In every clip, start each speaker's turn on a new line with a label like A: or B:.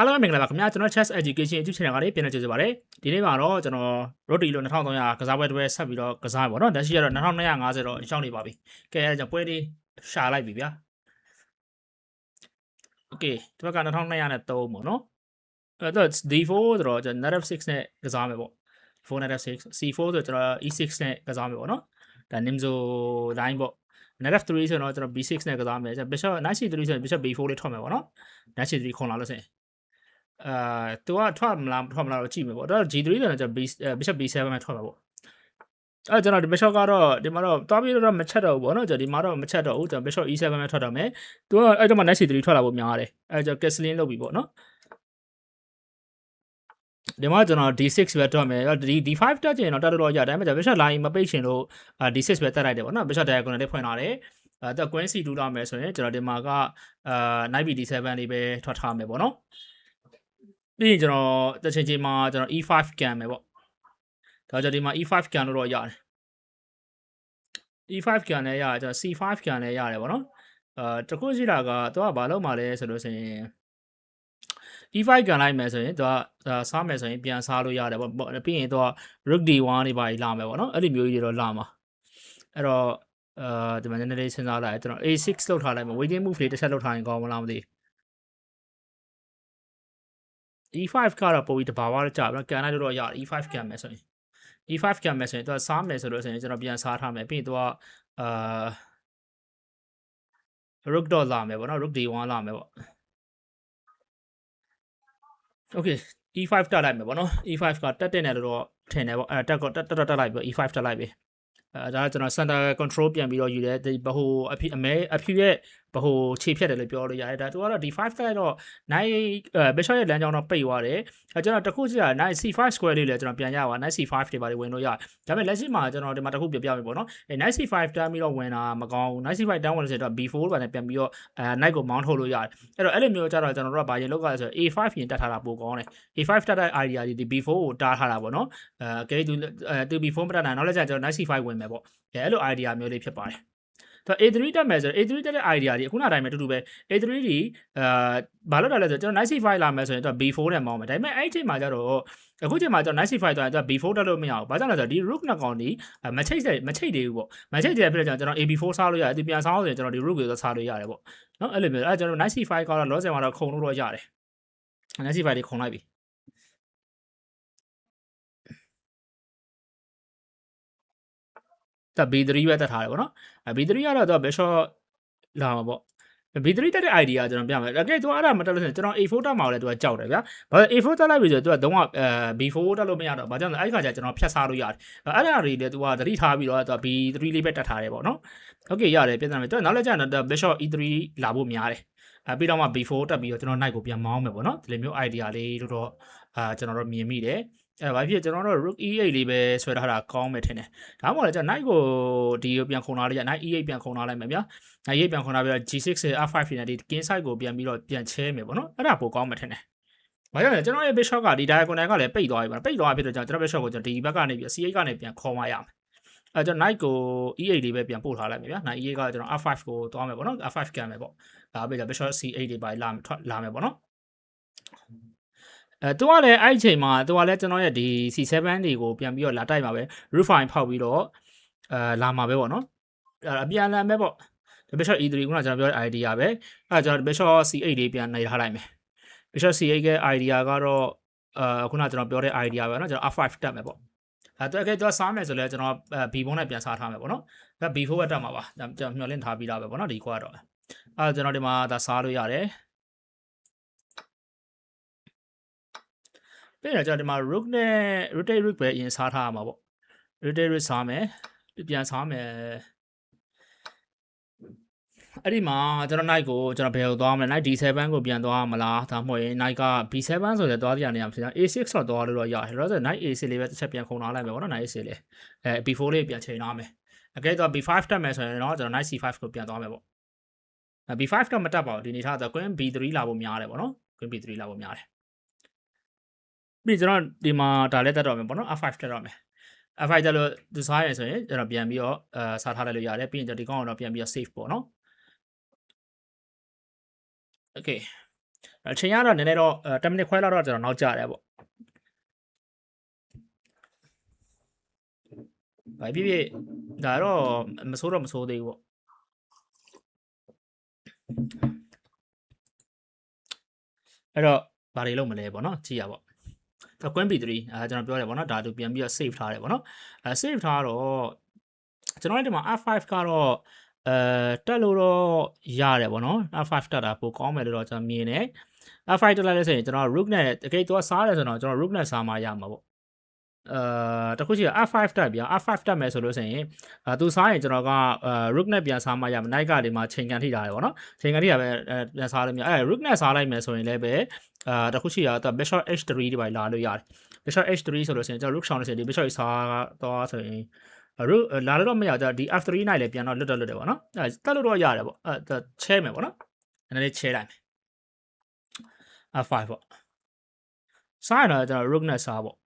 A: အားလုံးပဲမင်္ဂလာပါခင်ဗျာကျွန်တော် Chess Education YouTube Channel ကနေပြန်လည်ကြိုဆိုပါရစေဒီနေ့မှာတော့ကျွန်တော် Roti လို့2300ကစားပွဲတစ်ပွဲဆက်ပြီးတော့ကစားပါတော့လက်ရှိကတော့2250တော့ရှောင်းနေပါပြီကဲအဲဒါကြောင့်ပွဲလေးရှာလိုက်ပြီဗျာ Okay ဒီဘက်က2200နဲ့3ပေါ့နော်အဲ့တော့ D4 ဆိုတော့ကျွန်တော် Native 6နဲ့ကစားမယ်ပေါ့ 4 Native 6 C4 ဆိုတော့ကျွန်တော် E6 နဲ့ကစားမယ်ပေါ့နော်ဒါ Nimzo line ပေါ့ Native 3ဆိုတော့ကျွန်တော် B6 နဲ့ကစားမယ်ကျွန်တော် Bishop Knight C3 ဆိုရင် Bishop B4 လေးထွက်မယ်ပေါ့နော် Knight C3 ခွန်လာလို့ဆိုရင် အာသူကထွက်မလားထွက်မလားတော့ကြည့်မယ်ပေါ့ဒါတော့ G3 ဆိုတော့ကျွန်တော် B Bishop B7 မှာထွက်မှာပေါ့အဲကျွန်တော်ဒီ Bishop ကတော့ဒီမှာတော့တွားပြီးတော့မချက်တော့ဘူးပေါ့နော်ကျွန်တော်ဒီမှာတော့မချက်တော့ဘူးကျွန်တော် Bishop E7 မှာထွက်တော့မယ်သူကအဲ့တော့မှ Knight C3 ထွက်လာဖို့များတယ်အဲကျွန်တော် Castling လုပ်ပြီပေါ့နော်ဒီမှာကျွန်တော် D6 ပဲတွက်မယ်ဒီ D5 တက်ချင်တော့တက်တော့ရဒါပေမဲ့ကျွန်တော် Bishop line မပိတ်ချင်လို့ D6 ပဲတက်လိုက်တယ်ပေါ့နော် Bishop diagonal လေးဖွင့်လာတယ်အဲတော့ Queen C2 လာမယ်ဆိုရင်ကျွန်တော်ဒီမှာကအာ Knight B7 လေးပဲထွက်ထားမယ်ပေါ့နော် ပြီးရင်ကျွန်တော်တစ်ချိန်ချိန်မှာကျွန်တော် E5 ကန်မယ်ပေါ့ဒါကြောင့်ဒီမှာ E5 ကန်လို့တော့ရတယ် E5 ကန်လည်းရတယ်ကျွန်တော် C5 ကန်လည်းရတယ်ပေါ့နော်အာတခုရှိတာကသူကဘာလုပ်မှလဲဆိုလို့ဆိုရင် E5 ကန်လိုက်မယ်ဆိုရင်သူကစားမယ်ဆိုရင်ပြန်စားလို့ရတယ်ပေါ့ပြီးရင်သူက Rook D1 တွေပါလာမယ်ပေါ့နော်အဲ့ဒီမျိုးကြီးတွေတော့လာမှာအဲ့တော့အာဒီမှာနည်းနည်းလေးစဉ်းစားလိုက်ကျွန်တော် A6 လောက်ထားလိုက်မယ် waiting move လေးတစ်ချက်လောက်ထားရင်ကောင်းမလားမသိဘူး E5 ကတော့ပိုပြီးတဘာဝကြပြီကန်လိုက်လို့တော့ရတယ် E5 ကန်မယ်ဆိုရင် E5 ကန်မယ်ဆိုရင်သူကစားမယ်ဆိုလို့ဆိုရင်ကျွန်တော်ပြန်စားထားမယ်ပြီးရင်သူကအာ rook တော့လာမယ်ပေါ့နော် rook d1 လာမယ်ပေါ့ okay E5 တက်လိုက်မယ်ပေါ့နော် E5 ကတက်တဲ့နယ်လို့တော့ထင်တယ်ပေါ့အဲတက်တော့တက်တော့တက်လိုက်ပြီ E5 တက်လိုက်ပြီအဲဒါကကျွန်တော် center control ပြန်ပြီးတော့ယူတယ်ဒီဘဟိုအဖြစ်အမဲအဖြစ်ရဲ့ဘဟိုခြေဖြတ်တယ်လို့ပြောလို့ရတယ်ဒါသူကတော့ D5 တက်တော့ night အဲ bishop ရဲ့လမ်းကြောင်းတော့ပိတ်သွားတယ်အဲကျွန်တော်တခုကြည့်တာ night C5 square လေးလည်းကျွန်တော်ပြန်ရပါ night C5 တွေပါဝင်လို့ရဒါပေမဲ့လက်ရှိမှာကျွန်တော်ဒီမှာတခုပြပြမယ်ပေါ့နော်အဲ night C5 တန်းပြီးတော့ဝင်တာမကောင်းဘူး night C5 တန်းဝင်လို့ဆိုတော့ B4 ပါနဲ့ပြန်ပြီးတော့အဲ night ကို mount ထုတ်လို့ရတယ်အဲ့တော့အဲ့လိုမျိုးကြတော့ကျွန်တော်တို့ကဘာရင်လောက်ကဆို A5 ရင်တက်ထားတာပိုကောင်းတယ် A5 တက်တဲ့ idea ဒီ B4 ကိုတားထားတာပေါ့နော်အဲကဲသူသူ B4 မတက်နိုင်နောက်လည်းကျကျွန်တော် night C5 ဝင်မယ်ပေါ့အဲအဲ့လို idea မျိုးလေးဖြစ်ပါတယ် ဆို A3 တက်မယ်ဆို A3 တက်တဲ့ idea ဒီအခုနောက်တိုင်းပဲတူတူပဲ A3 ဒီအာဘာလို့လဲလဲဆိုကျွန်တော် night C5 လာမယ်ဆိုရင်တော့ B4 နဲ့မောင်းမယ်ဒါပေမဲ့အဲ့ဒီအချိန်မှာကျတော့အခုချိန်မှာကျွန်တော် night C5 သွားရင်တော့ B4 တက်လို့မရဘူးဘာကြောင့်လဲဆိုတော့ဒီ rook နှစ်ကောင်ဒီမချိတ်တဲ့မချိတ်သေးဘူးပေါ့မချိတ်တဲ့ဖြစ်တဲ့ကြောင့်ကျွန်တော် AB4 စားလို့ရတယ်ဒီပြန်စားလို့ဆိုရင်ကျွန်တော်ဒီ rook ကိုစားလို့ရတယ်ပေါ့နော်အဲ့လိုမျိုးအဲ့ကျွန်တော် night C5 ကတော့လောဆယ်မှာတော့ခုံလို့တော့ရတယ် night C5 တွေခုံလိုက်ပြီ ဒါ B3 ပဲတက်ထားတယ်ပေါ့နော်အဲ B3 ကတော့တော့ bishop လာမှာပေါ့ B3 တက်တဲ့ idea ကျွန်တော်ပြမယ်။ Okay သူအဲ့ဒါမတက်လို့ဆိုရင်ကျွန်တော် A4 တက်မှာလည်းသူကကြောက်တယ်ဗျာ။ဘာလို့ A4 တက်လိုက်ပြီဆိုတော့သူကတော့အဲ B4 တက်လို့မရတော့ဘာကြောင့်လဲအဲ့ခါကျကျွန်တော်ဖြတ်စားလို့ရတယ်။အဲ့ဒါတွေလည်းသူကသတိထားပြီးတော့သူက B3 လေးပဲတက်ထားတယ်ပေါ့နော်။ Okay ရတယ်ပြန်တယ်။သူကနောက်လည်းကျတော့ Bishop E3 လာဖို့များတယ်။အဲပြီးတော့မှ B4 တက်ပြီးတော့ကျွန်တော် knight ကိုပြန်မောင်းမယ်ပေါ့နော်။ဒီလိုမျိုး idea လေးတို့တော့အာကျွန်တော်တို့မြင်မိတယ်။ အဲဘာဖြစ်ကျွန်တော်တို့ rook e8 လေးပဲဆွဲထားတာကောင်းမယ်ထင်တယ်။ဒါမှမဟုတ်လည်းကျွန်တော် knight ကိုဒီကိုပြန်ခုံထားလိုက်ရ knight e8 ပြန်ခုံထားလိုက်မယ်ဗျာ။ knight e8 ပြန်ခုံထားပြီးတော့ g6 r5 နဲ့ဒီ king side ကိုပြန်ပြီးတော့ပြန်ချဲမယ်ပေါ့နော်။အဲ့ဒါပိုကောင်းမယ်ထင်တယ်။ဘာကြောင့်လဲကျွန်တော်ရဲ့ bishop ကဒီ diagonal ကလည်းပိတ်သွားပြီပါပိတ်သွားပြီဖြစ်တော့ကျွန်တော် bishop ကိုကျွန်တော်ဒီဘက်ကနေပြီး c8 ကနေပြန်ခေါ်မှရမယ်။အဲကျွန်တော် knight ကို e8 လေးပဲပြန်ပို့ထားလိုက်မယ်ဗျာ။ knight e8 ကကျွန်တော် r5 ကိုသွားမယ်ပေါ့နော်။ r5 ကန်မယ်ပေါ့။ဒါပဲကျွန်တော် bishop c8 တွေပါလာထွက်လာမယ်ပေါ့နော်။ အဲသူကလည်းအဲ့အချိန်မှာသူကလည်းကျွန်တော်ရဲ့ဒီ C7 တွေကိုပြန်ပြီးတော့လာတိုက်မှာပဲ refine ဖောက်ပြီးတော့အဲလာမှာပဲပေါ့နော်အပြန်လန်ပဲပေါ့ bishop e3 ခုနကကျွန်တော်ပြောတဲ့ idea ပဲအဲကျွန်တော် bishop c8 လေးပြန်နေထားလိုက်မယ် bishop c8 ရဲ့ idea ကတော့အဲခုနကကျွန်တော်ပြောတဲ့ idea ပဲเนาะကျွန်တော် r5 တက်မယ်ပေါ့အဲတော့အဲ့တော့စားမယ်ဆိုလဲကျွန်တော် b4 နဲ့ပြန်စားထားမယ်ပေါ့နော်ဒါ b4 ပဲတက်မှာပါကျွန်တော်မျှော်လင့်ထားပြီးသားပဲပေါ့နော်ဒီကွာတော့အဲကျွန်တော်ဒီမှာဒါစားလို့ရတယ် တော့ကျွန်တော်ဒီမှာ rook နဲ့ rotate rook ပဲအရင်စားထားရမှာပေါ့ rotate rook စားမယ်ပြန်စားမယ်အဲ့ဒီမှာကျွန်တော် knight ကိုကျွန်တော်ဘယ်ကိုသွားမလဲ knight d7 ကိုပြန်သွားမလားဒါမှမဟုတ်ရင် knight က b7 ဆိုတဲ့သွားကြရနေအောင်ဖြစ်တာ a6 တော့သွားလို့တော့ရတယ်ဒါဆို knight a6 လေးပဲတစ်ချက်ပြန်ခုံထားလိုက်မယ်ပေါ့နော် knight a6 လေးအဲ b4 လေးပြန်ချိန်ထားမယ်အကဲတော့ b5 တက်မယ်ဆိုရင်တော့ကျွန်တော် knight c5 ကိုပြန်သွားမယ်ပေါ့ b5 တော့မတက်ပါဘူးဒီနေထားတော့ queen b3 လာဖို့များတယ်ပေါ့နော် queen b3 လာဖို့များတယ် ပြီးကျွန်တော်ဒီမှာဒါလည်းတက်တော့မယ်ပေါ့နော် f5 တက်တော့မယ် f5 တက်လို့သူစားရဆိုရင်ကျွန်တော်ပြန်ပြီးတော့အဲစားထားလိုက်လို့ရတယ်ပြီးရင်ကျွန်တော်ဒီကောင်ကတော့ပြန်ပြီးတော့ save ပေါ့နော် okay အချိန်ကတော့နည်းနည်းတော့10မိနစ်ခွဲလောက်တော့ကျွန်တော်နောက်ကျတယ်ပေါ့ဘာဖြစ်ဖြစ်ဒါတော့မဆိုးတော့မဆိုးသေးဘူးပေါ့အဲ့တော့ဘာတွေလုပ်မလဲပေါ့နော်ကြည့်ရပေါ့ဒါ Queen B3 အဲကျွန်တော်ပြောတယ်ပေါ့နော်ဒါသူပြန်ပြီးတော့ save ထားတယ်ပေါ့နော်အဲ save ထားတော့ကျွန်တော်တို့ဒီမှာ F5 ကတော့အဲတက်လို့တော့ရတယ်ပေါ့နော် F5 တက်တာပိုကောင်းမယ်လို့တော့ကျွန်တော်မြင်တယ် F5 တက်လိုက်လို့ဆိုရင်ကျွန်တော် rook နဲ့တကယ်တော့စားတယ်ဆိုတော့ကျွန်တော် rook နဲ့စားမှရမှာပေါ့ အဲတခုရှိ F5 တက်ဗျာ F5 တက်မယ်ဆိုလို့ဆိုရင်အဲသူစားရင်ကျွန်တော်ကအဲ rook နဲ့ပြန်စားမှရမှာ knight ကဒီမှာချိန်ကန်ထိထားတယ်ပေါ့နော်ချိန်ကန်ထိတာပဲအဲပြန်စားလို့မြအဲ rook နဲ့စားလိုက်မယ်ဆိုရင်လည်းပဲအာတခုရှိတာ bishop h3 ဒီပိုင်းလာလို့ရတယ် bishop h3 ဆိုလို့ဆိုရင်ကျွန်တော် rook ရှောင်းလို့ဆိုရင်ဒီ bishop စားတော့ဆိုရင် rook လာလို့တော့မရကြဒီ f3 နိုင်လည်းပြန်တော့လွတ်တော့လွတ်တယ်ပေါ့နော်အဲတက်လို့တော့ရတယ်ပေါ့အဲချဲမယ်ပေါ့နော်နည်းနည်းချဲလိုက်မယ် f5 ပေါ့စားရတော့ကျွန်တော် rook နဲ့စားပေါ့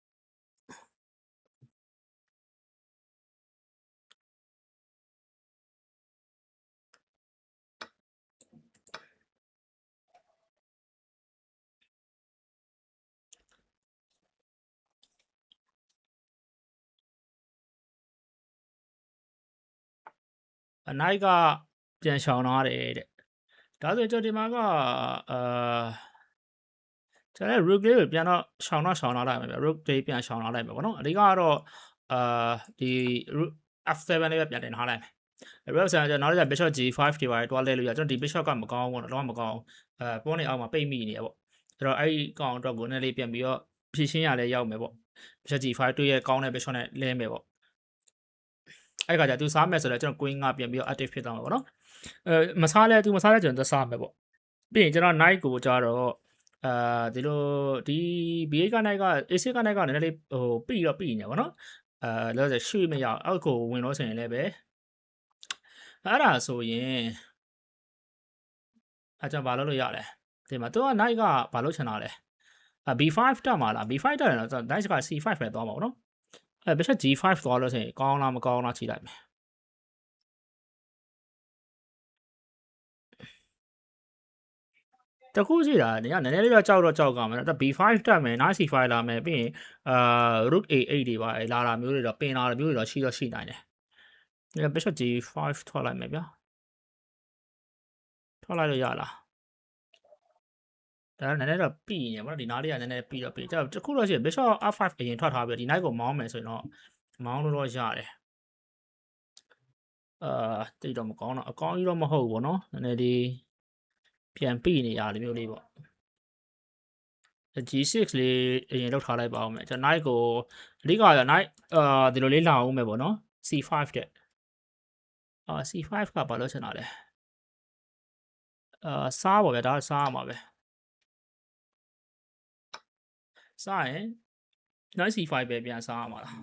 A: အနိုင်ကပြန်ရှောင်သွားတယ်တဲ့ဒါဆိုကျွန်တော်ဒီမှာကအာကျွန်တော် rook လေးကိုပြန်တော့ရှောင်တော့ရှောင်လာလိုက်မယ်ဗျ rook လေးပြန်ရှောင်လာလိုက်မယ်ပေါ့နော်အဓိကကတော့အာဒီ f7 လေးပဲပြန်တင်ထားလိုက်မယ် rook 7ကျွန်တော်နောက်တစ်ချက် bishop g5 ဒီပါတွားလဲလို့ရကျွန်တော်ဒီ bishop ကမကောင်းဘူးတော့မကောင်းအဲပေါ်နေအောက်မှာပိတ်မိနေရပေါ့အဲ့တော့အဲ့ဒီကောင်တော့ကိုနည်းလေးပြန်ပြီးတော့ဖြည့်ရှင်းရလဲရောက်မယ်ပေါ့ bishop g5 တွေ့ရကောင်းတဲ့ bishop နဲ့လဲမယ်ပေါ့ အဲ့ခါကျသူစားမယ်ဆိုတော့ကျွန်တော် queen ကပြန်ပြီးတော့ active ဖြစ်သွားမှာပေါ့နော်အဲမစားလဲသူမစားလဲကျွန်တော်စားမယ်ပေါ့ပြီးရင်ကျွန်တော် knight ကိုကြတော့အာဒီလိုဒီ B8 က knight က A6 က knight ကနည်းနည်းလေးဟိုပြီးတော့ပြီးနေပါတော့အဲလောဆယ်ရွှေ့မရအောင်အောက်ကိုဝင်လို့ဆိုရင်လည်းပဲအဲ့ဒါဆိုရင်အကျွန်တော်ဘာလုပ်လို့ရလဲဒီမှာသူက knight ကဘာလုပ်ချင်တာလဲအ B5 တက်မှာလား B5 တက်တယ်နော် knight က C5 ပဲသွားမှာပေါ့နော် အဲ bishop g5 သွားလို့ဆိုရင်ကောင်းလားမကောင်းလားချိန်လိုက်မယ်တခုရှိတာနေကနည်းနည်းလေးတော့ကြောက်တော့ကြောက်ကမယ်နော် b5 တက်မယ် knight c5 လာမယ်ပြီးရင်အာ rook a8 တွေပါလာတာမျိုးတွေတော့ပင်လာတာမျိုးတွေတော့ရှိတော့ရှိနိုင်တယ်ဒီ bishop g5 ထွက်လိုက်မယ်ဗျာထွက်လိုက်လို့ရလား ဒါနည်းနည်းတော့ပြီးနေပါတော့ဒီနားလေးကနည်းနည်းပြီးတော့ပြီးကြတခုတော့ရှိ bishop r5 အရင်ထွက်ထားပြီးဒီ knight ကိုမောင်းမယ်ဆိုရင်တော့မောင်းလို့တော့ရတယ်အာတိတ်တော့မကောင်းတော့အကောင်းကြီးတော့မဟုတ်ဘူးဗောနော်နည်းနည်းလေးပြန်ပြီးနေရတယ်မျိုးလေးပေါ့ G6 လေးအရင်လောက်ထားလိုက်ပါဦးမယ်ကျွန်တော် knight ကိုအဓိကက knight အာဒီလိုလေးလာအောင်မယ်ပေါ့နော် C5 တဲ့အာ C5 ကဘာလို့ချင်တာလဲအာစားပါဗျာဒါစားရမှာပဲ စားရင် knight C5 ပဲပြန်စားရမှာလား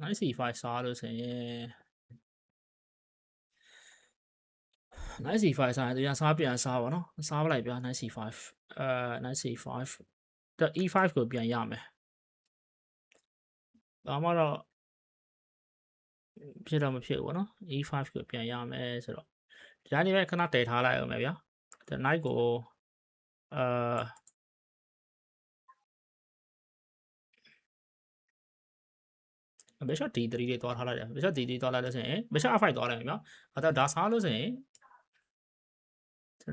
A: knight C5 စားလို့ဆိုရင် knight c5 စားရင်တရားစားပြန်စားပါနော်စားပလိုက်ဗျာ knight c5 အဲ knight c5 တော့ e5 ကိုပြန်ရမယ်ဘာမှတော့ဖြစ်တော့မဖြစ်ဘူးနော် e5 ကိုပြန်ရမယ်ဆိုတော့ဒီတိုင်းလေးပဲခဏတည်ထားလိုက်အောင်မယ်ဗျာ ဒီ knight ကိုအာ bishop d3 လေးသွားထားလိုက်တယ် bishop d3 သွားလိုက်လို့ဆိုရင် bishop f5 သွားလိုက်မယ်ဗျာအဲ့တော့ဒါစားလို့ဆိုရင်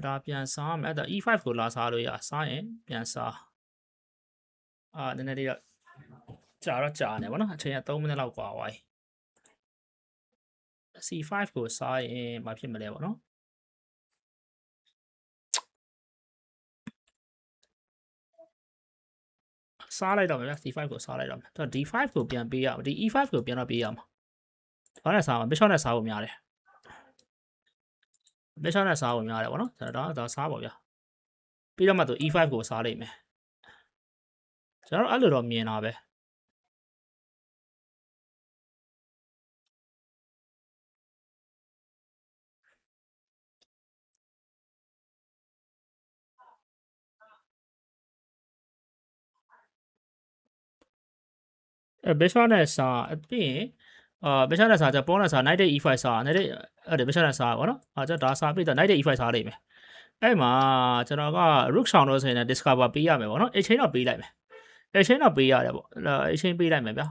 A: ဒါပြန်စားမယ်အဲ့ဒါ e5 ကိုလာစားလို့ရစားရင်ပြန်စားအာနည်းနည်းလေးတော့ကြာတော့ကြာနေပါတော့အချိန်က3မိနစ်လောက်กว่าသွားပြီ c5 ကိုစားရင်မဖြစ်မလဲပေါ့နော် စားလိုက်တော့မယ်ဗျ c5 ကိုစားလိုက်တော့မယ်တော့ d5 ကိုပြန်ပေးရမှာဒီ e5 ကိုပြန်တော့ပေးရမှာဘာနဲ့စားမှာ bishop နဲ့စားဖို့များတယ် bishop နဲ့စားဖို့များတယ်ဗောနော်ဒါဒါစားပါဗျာပြီးတော့မှသူ e5 ကိုစားလိုက်မယ်ကျွန်တော်အဲ့လိုတော့မြင်တာပဲ အဲ bishop နဲ့စားပြီးရင်အာဘယ်ချက်နဲ့စားကြပေါ်နဲ့စား night day e5 စား night day အဲ့ဒါဘယ်ချက်နဲ့စားပါတော့အာကျဒါစားပြီးတော့ night day e5 စားလိုက်မယ်အဲ့မှာကျွန်တော်က rook sound လို့ဆိုရင် discover ပေးရမယ်ပေါ့နော် exchange တော့ပေးလိုက်မယ် exchange တော့ပေးရတယ်ပေါ့ exchange ပေးလိုက်မယ်ဗျာ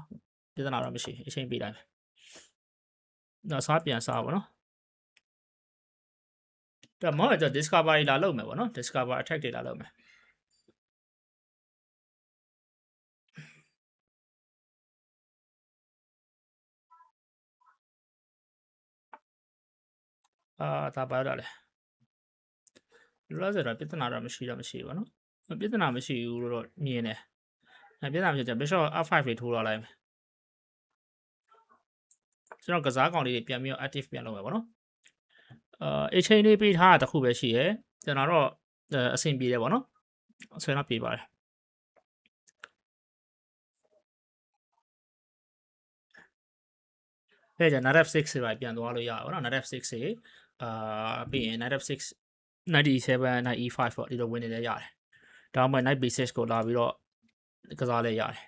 A: ပြဿနာတော့မရှိ exchange ပေးလိုက်မယ်တော့စားပြန်စားပါနော်ဒါမောတော့ discovery လာလုပ်မယ်ပေါ့နော် discover attack တွေလာလုပ်မယ် အာဒါပါတော့လေလောလောဆယ်တော့ပြဿနာတော့မရှိတော့မရှိဘူးပေါ့နော်ပြဿနာမရှိဘူးလို့တော့မြင်တယ်အဲပြဿနာမရှိကြ bishop f5 တွေထိုးတော့လိုက်မယ်ကျွန်တော်ကစားကောင်လေးတွေပြန်ပြီးတော့ active ပြန်လုပ်မယ်ပေါ့နော်အာအချိန်လေးပေးထားတာတစ်ခုပဲရှိရယ်ကျွန်တော်တော့အဆင်ပြေတယ်ပေါ့နော်ဆွဲတော့ပြေပါတယ်အဲ့ကြ nav 6တွေပြန်သွားလို့ရပါဘောနော် nav 6တွေ အာပြီးရင် nav 6 97 95ပေါ့ဒီလိုဝင်နေလဲရတယ်ဒါမှမဟုတ် night basis ကိုလာပြီးတော့ကစားလဲရတယ်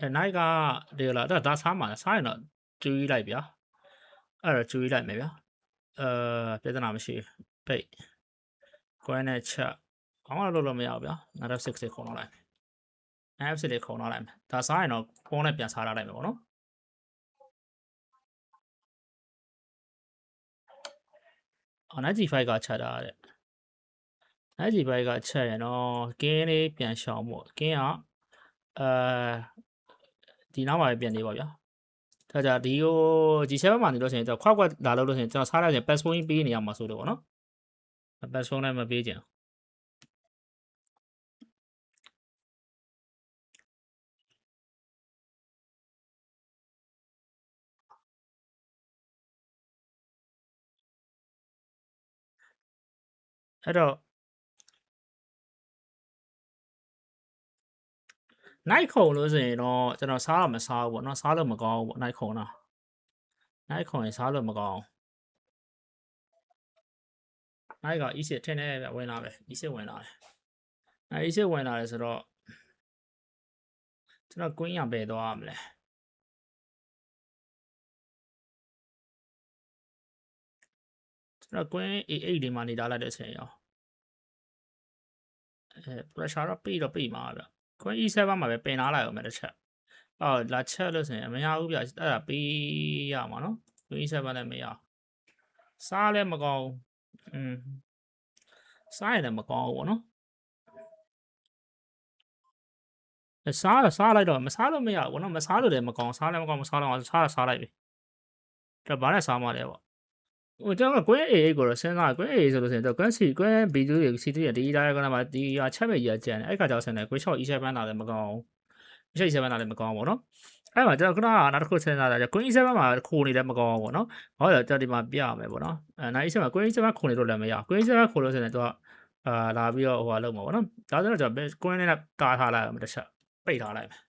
A: အဲ night ကဒီလာဒါဒါစားမှာစားရင်တော့ကျူးလိုက်ဗျာအဲ့တော့ကျူးလိုက်မယ်ဗျာအဲပြဿနာမရှိပိတ်ကွဲနဲ့ချက်ဘာမှလုပ်လို့မရဘူးဗျာနောက်6တွေခုံတော့လိုက် F6 တွေခုံတော့လိုက်မယ်ဒါစားရင်တော့ဖုန်းနဲ့ပြန်စားထားလိုက်မယ်ပေါ့နော်အော် G5 ကချက်တာတဲ့ G5 ကချက်ရင်တော့ကင်းလေးပြန်ရှောင်ဖို့ကင်းကအဲဒီနောက်မှာပဲပြန်နေပါဗျာဒါကြဒီကို G7 မှာနေလို့ရှိရင်တော့ခွက်ခွက်လာလို့လို့ရှိရင်ကျွန်တော်စားလိုက်ရင် pass point ပေးနေရမှာဆိုတော့ဗောနော် pass point လည်းမပေးချင် အဲ့တော့ night ခုံလို့ဆိုရင်တော့ကျွန်တော်စားတော့မစားဘူးပေါ့နော်စားလို့မကောင်းဘူးပေါ့ night ခုံတော့ night ခုံရင်စားလို့မကောင်း night က e6 ထင်းနေပဲဝင်လာပဲ e6 ဝင်လာတယ်အဲ e6 ဝင်လာတယ်ဆိုတော့ကျွန်တော် queen ရပဲသွားရမလဲကျွန်တော် queen a8 ဒီမှာနေထားလိုက်တဲ့အချိန်ရော အဲ pressure တော့ပြီးတော့ပြီးမှာဗျ queen e7 မှာပဲပင်လာလိုက်အောင်မယ်တစ်ချက်အော်လာချက်လို့ဆိုရင်မရဘူးဗျအဲ့ဒါပြီးရမှာနော် queen e7 လည်းမရစားလည်းမကောင်းอืมစားရင်လည်းမကောင်းဘူးပေါ့နော်စားတော့စားလိုက်တော့မစားလို့မရဘူးနော်မစားလို့လည်းမကောင်းစားလည်းမကောင်းမစားတော့စားတာစားလိုက်ပြီဒါဘာနဲ့စားမှလဲပေါ့ ဟိုကျွန်တော်က green A ကိုတော့စဉ်းစား green A ဆိုလို့ဆိုရင်တော့ green C green B တို့တွေ C တို့တွေဒီအတိုင်းကလည်းမဒီအချက်ပဲကြီးအကျန်တယ်အဲ့ခါကျတော့ဆန်တယ် green shot E 7လာလည်းမကောင်းဘူး green 7လာလည်းမကောင်းဘူးပေါ့နော်အဲ့မှာကျွန်တော်ခုနကနောက်တစ်ခုစဉ်းစားတာကျကွင်း7မှာခိုနေတယ်မကောင်းဘူးပေါ့နော်။ဟုတ်တယ်ကျွန်တော်ဒီမှာပြရမယ်ပေါ့နော်။အဲနိုင်7မှာကွင်း7ခိုနေလို့လည်းမရဘူး။ကွင်း7ခိုလို့ဆိုရင်တော့အာလာပြီးတော့ဟိုဟာလုပ်မှာပေါ့နော်။ဒါဆိုတော့ကျွန်တော်ကွင်းနဲ့ကာထားလိုက်မယ်တစ်ချက်ပိတ်ထားလိုက်မယ်။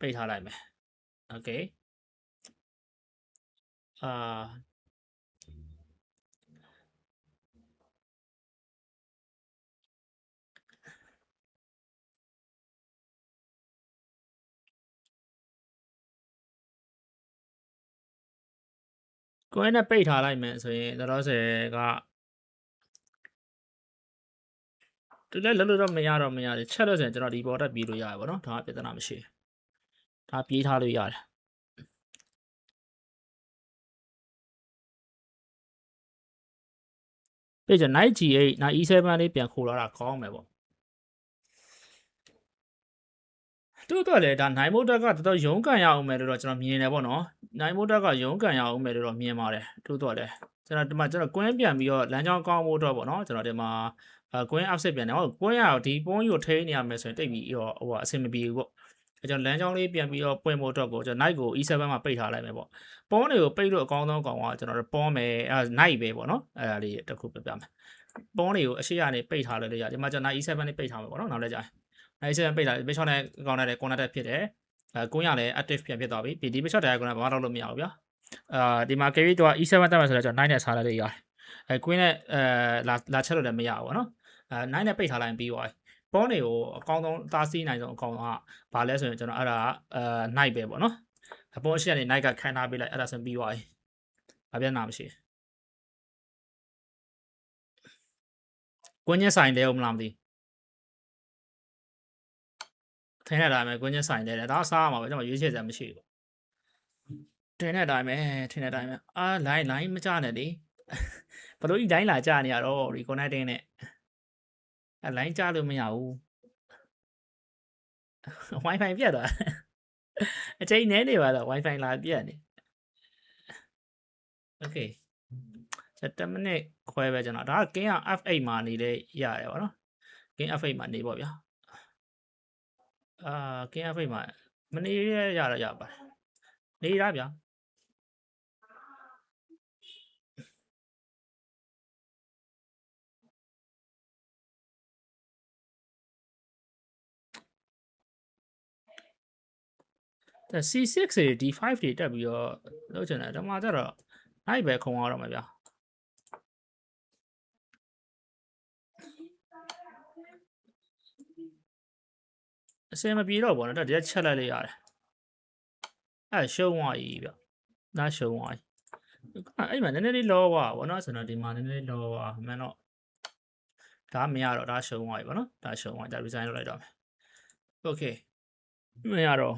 A: ပိတ်ထားလိုက်မယ်။ Okay ။အာ ကွင်းနဲ့ပိတ်ထားလိုက်မယ်ဆိုရင်တော့ဆယ်ကတူလည်းလုံးလို့တော့မရတော့မရတယ်ချက်လို့ဆိုရင်ကျွန်တော်ဒီပေါ်တက်ပြေးလို့ရတယ်ဗောနော်ဒါကပြဿနာမရှိဒါပြေးထားလို့ရတယ်ပြကြ night G8 night E7 လေးပြန်ခိုးလာတာကောင်းမယ် ပေါ့တို့တော့လေဒါနိုင်မိုးတက်ကတော်တော်ရုန်းကန်ရအောင်မယ်လို့တော့ကျွန်တော်မြင်တယ်ပေါ့နော်နိုင်မိုးတက်ကရုန်းကန်ရအောင်မယ်လို့တော့မြင်ပါတယ်တို့တော့လေကျွန်တော်ဒီမှာကျွန်တော်ကွင်းပြန်ပြီးတော့လမ်းကြောင်းကောင်းဖို့တော့ပေါ့နော်ကျွန်တော်ဒီမှာအဲကွင်း upset ပြန်တယ်ဟုတ်ကွင်းရဒီပုံးကြီးကိုထိန်းနေရမယ်ဆိုရင်တိတ်ပြီးဟိုဟိုအဆင်မပြေဘူးပေါ့အဲကျွန်တော်လမ်းကြောင်းလေးပြန်ပြီးတော့ပွင့်ဖို့တော့ကိုကျွန်တော် night ကို E7 မှာပိတ်ထားလိုက်မယ်ပေါ့ပေါင်းတွေကိုပိတ်လို့အကောင်းဆုံးကောင်ကကျွန်တော်တို့ပေါင်းမယ်အဲ night ပဲပေါ့နော်အဲဒါလေးတစ်ခုပြပြမယ်ပေါင်းတွေကိုအရှိရနေပိတ်ထားလို့ရတယ်ဒီမှာကျွန်တော် night E7 နဲ့ပိတ်ထားမယ်ပေါ့နော်နောက်လည်းကြာ night E7 ပိတ်ထားတယ် bishop နဲ့ကောင်နဲ့ connect ဖြစ်တယ်အဲကွင်းရလည်း active ပြန်ဖြစ်သွားပြီဒီ bishop diagonal ဘာမှလုပ်လို့မရဘူးဗျာအာဒီမှာ carry တော့ E7 တက်မှာဆိုတော့ကျွန်တော် night နဲ့စားလိုက်လို့ရတယ်အဲ queen နဲ့အဲလာလာချက်လို့လည်းမရဘူးပေါ့နော်အဲ knight နဲ့ပိတ်ထားလိုက်ရင်ပြီးသွားပြီပေါနေကိုအကောင်းဆုံးသားစီးနိုင်ဆုံးအကောင်ကဘာလဲဆိုရင်ကျွန်တော်အဲ့ဒါအဲ knight ပဲပေါ့နော်အပေါ်ရှိကနေ knight ကခံထားပေးလိုက်အဲ့ဒါဆိုရင်ပြီးသွားပြီဘာပြဿနာမရှိကွင်းညက်ဆိုင်လဲဦးမလားမသိ ထင်းတဲ့အတိုင်းပဲကွင်းညက်ဆိုင်လဲတယ်ဒါစားရမှာပဲကျွန်တော်ရွေးချယ်စရာမရှိဘူးထင်းတဲ့အတိုင်းပဲထင်းတဲ့အတိုင်းပဲအာ line line မကြနဲ့လေဘလို့ဒီ line လာကြနေရတော့ reconnecting နဲ့အဲ line ကြလို့မရဘူး wifi ပြတ်သွားအချိန်နဲနေပါတော့ wifi လာပြတ်နေ okay 7 minute ခွဲပဲကျွန်တော်ဒါက game က F8 မှာနေလဲရတယ်ဗောနော် game F8 မှာနေပေါ့ဗျာ အာ game F8 မှာမနေရရတော့ရပါတယ်နေတာဗျာဒါ C6 တွေ D5 တွေတက်ပြီးတော့လောက်ချင်တယ်ဒါမှကျတော့နိုင်ပဲခုံရတော့မှာဗျာ အစင်မပြေတော့ဘောနော်ဒါတည်းချက်လိုက်လိုက်ရတယ်အဲရှုံးသွားပြီဗျဒါရှုံးသွားပြီအဲ့မှာနည်းနည်းလေးလောသွားဘောနော်ဆိုတော့ဒီမှာနည်းနည်းလေးလောသွားမှန်တော့ဒါမရတော့ဒါရှုံးသွားပြီဘောနော်ဒါရှုံးသွားဒါ resign လုပ်လိုက်တော့မယ် okay မရတော့